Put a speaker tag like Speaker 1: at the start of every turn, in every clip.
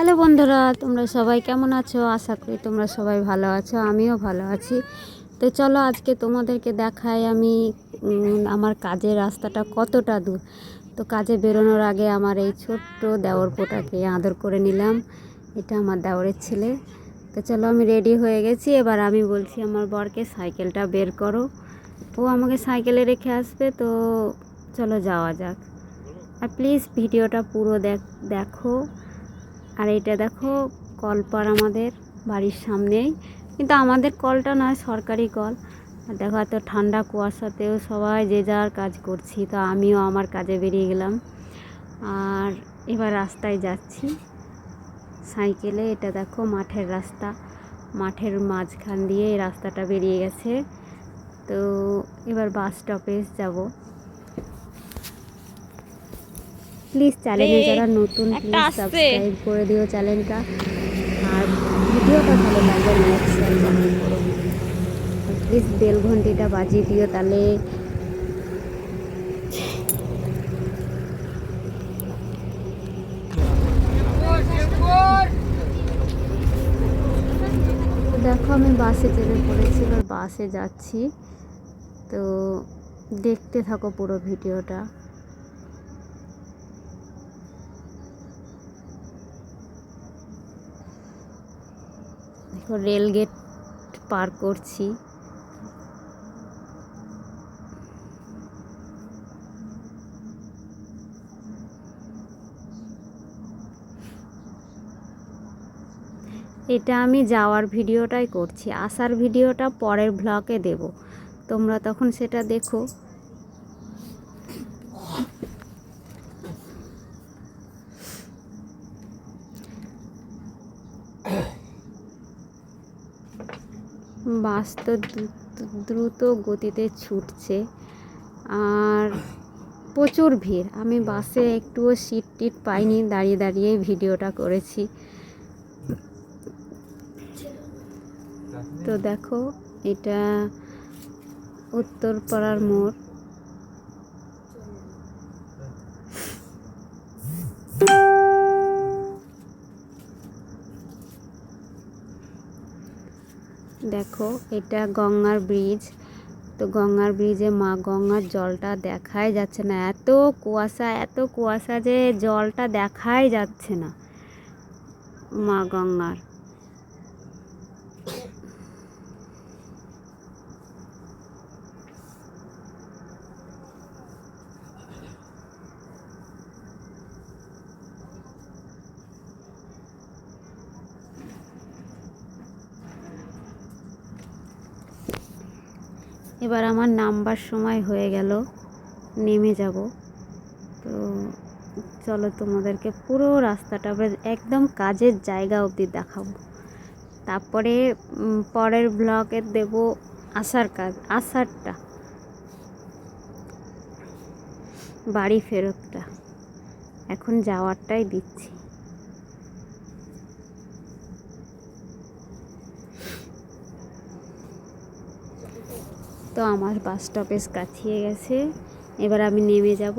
Speaker 1: Hello বন্ধুরা, তোমরা সবাই কেমন আছো? আশা করি তোমরা সবাই ভালো আছো, আমিও ভালো আছি। তো চলো আজকে তোমাদেরকে দেখাই আমি আমার কাজের রাস্তাটা কতটা দূর। তো কাজে বেরোনোর আগে আমার এই ছোট্ট দেওর পোটাকে আদর করে নিলাম। এটা আমার দেওরের ছেলে। তো চলো আমি রেডি হয়ে গেছি। এবার আমি বলছি, আমার বরকে সাইকেলটা বের করো। ও আমাকে সাইকেলে রেখে আসবে, তো চলো যাওয়া যাক। আর প্লিজ ভিডিওটা পুরো দেখ, দেখো। আর এটা দেখো কলপার আমাদের বাড়ির সামনেই। কিন্তু আমাদের কলটা নয়, সরকারি কল। আর দেখো, এত ঠান্ডা কুয়াশাতেও সবাই যে যার কাজ করছি, তো আমিও আমার কাজে বেরিয়ে গেলাম। আর এবার রাস্তায় যাচ্ছি। সাইকেলে, এটা দেখো, মাঠের রাস্তা। মাঠের মাঝখান দিয়ে এই রাস্তাটা বেরিয়ে গেছে। তো এবার বাস স্টপে যাব। প্লিজ চ্যানেলে যারা নতুন প্লিজ সাবস্ক্রাইব করে দিও চ্যানেলটা আর ভিডিওটা ভালো লাগবে লাইক শেয়ার কমেন্ট করো। প্লিজ বেল ঘন্টিটা বাজিয়ে দিও তাহলে। দেখো আমি বাসে চেপে পড়েছি এবার বাসে যাচ্ছি। তো দেখতে থাকো পুরো ভিডিওটা। দেখো রেল গেট পার করছি। এটা আমি যাওয়ার ভিডিওটাই করছি। আসার ভিডিওটা পরের ব্লগে দেব। তোমরা তখন সেটা দেখো। বাস তো দ্রু- দ্রুত গতিতে ছুটছে। আর প্রচুর ভিড়। আমি বাসে একটুও সিট টিট পাইনি, দাঁড়িয়ে দাঁড়িয়ে ভিডিওটা করেছি। তো দেখো, এটা উত্তরপাড়ার মোড়। দেখো, এটা গঙ্গার ব্রিজ। তো গঙ্গার ব্রিজে মা গঙ্গার জলটা দেখাই যাচ্ছে না। এত কুয়াশা এত কুয়াশা যে জলটা দেখাই যাচ্ছে না মা গঙ্গার। এবার আমার নামবার সময় হয়ে গেল, নেমে যাব। তো চলো তোমাদেরকে পুরো রাস্তাটা একদম কাজের জায়গা অবধি দেখাবো। তারপরে পরের ব্লগে দেব আসার কাজ, আসারটা। বাড়ি ফেরতটা। এখন যাওয়ারটাই দিচ্ছি। তো আমার বাস স্টপেজ কাছিয়ে গেছে। এবার আমি নেমে যাব।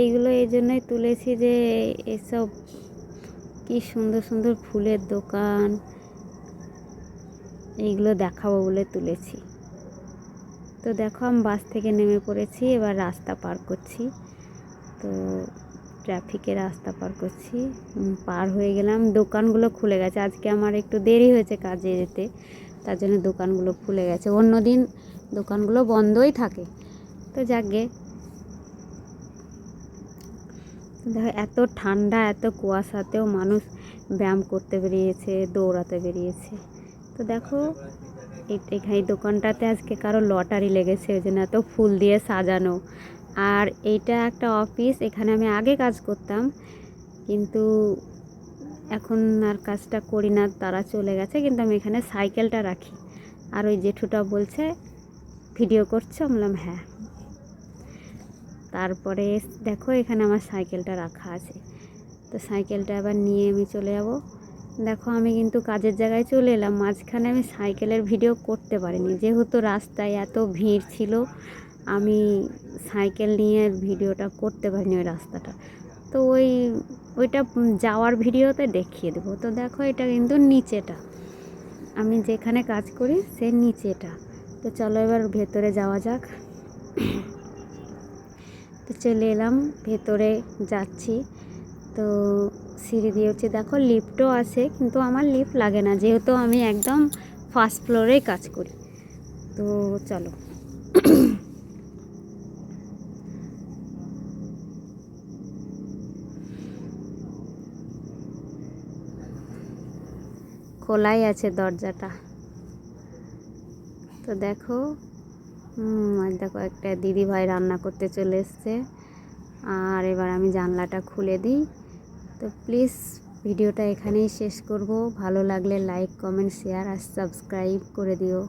Speaker 1: এইগুলো এই জন্যই তুলেছি যে এসব কি সুন্দর সুন্দর ফুলের দোকান এইগুলো দেখাবো বলে তুলেছি। তো দেখো আমি বাস থেকে নেমে পড়েছি, এবার রাস্তা পার করছি। তো ট্রাফিকে রাস্তা পার করছি পার হয়ে গেলাম। দোকানগুলো খুলে গেছে। আজকে আমার একটু দেরি হয়েছে কাজে যেতে, তার জন্য দোকানগুলো খুলে গেছে। অন্য দিন দোকানগুলো বন্ধই থাকে। তো যাকগে দেখো এত ঠান্ডা, এত কুয়াশাতেও মানুষ ব্যায়াম করতে বেরিয়েছে, দৌড়াতে বেরিয়েছে। তো দেখো এখানে দোকানটাতে আজকে কারও লটারি লেগেছে, ওই জন্য এত ফুল দিয়ে সাজানো। আর এইটা একটা অফিস, এখানে আমি আগে কাজ করতাম, কিন্তু এখন আর কাজটা করি না, তারা চলে গেছে, কিন্তু আমি এখানে সাইকেলটা রাখি। আর ওই জেঠুটা বলছে, ভিডিও করছে? বললাম হ্যাঁ। তারপরে দেখো এখানে আমার সাইকেলটা রাখা আছে। তো সাইকেলটা আবার নিয়ে আমি চলে যাব। দেখো আমি কিন্তু কাজের জায়গায় চলে এলাম, মাঝখানে আমি সাইকেলের ভিডিও করতে পারিনি। যেহেতু রাস্তায় এত ভিড় ছিল, আমি সাইকেল নিয়ে ভিডিওটা করতে পারিনি ওই রাস্তাটা। তো ওই, ওইটা যাওয়ার ভিডিওতে দেখিয়ে দেবো। তো দেখো এটা কিন্তু নিচেটা। আমি যেখানে কাজ করি সে নিচেটা। তো চলো এবার ভেতরে যাওয়া যাক। চলে এলাম, ভেতরে যাচ্ছি। তো সিঁড়ি দিয়ে হচ্ছে দেখো লিফটও আছে, কিন্তু আমার লিফট লাগে না, যেহেতু আমি একদম ফার্স্ট ফ্লোরেই কাজ করি। তো চলো। খোলাই আছে দরজাটা। তো দেখো আর দেখো একটা দিদি ভাই রান্না করতে চলে এসছে। আর এবার আমি জানলাটা খুলে দিই। তো প্লিজ ভিডিওটা এখানেই শেষ করব। ভালো লাগলে লাইক, কমেন্ট, শেয়ার আর সাবস্ক্রাইব করে দিও।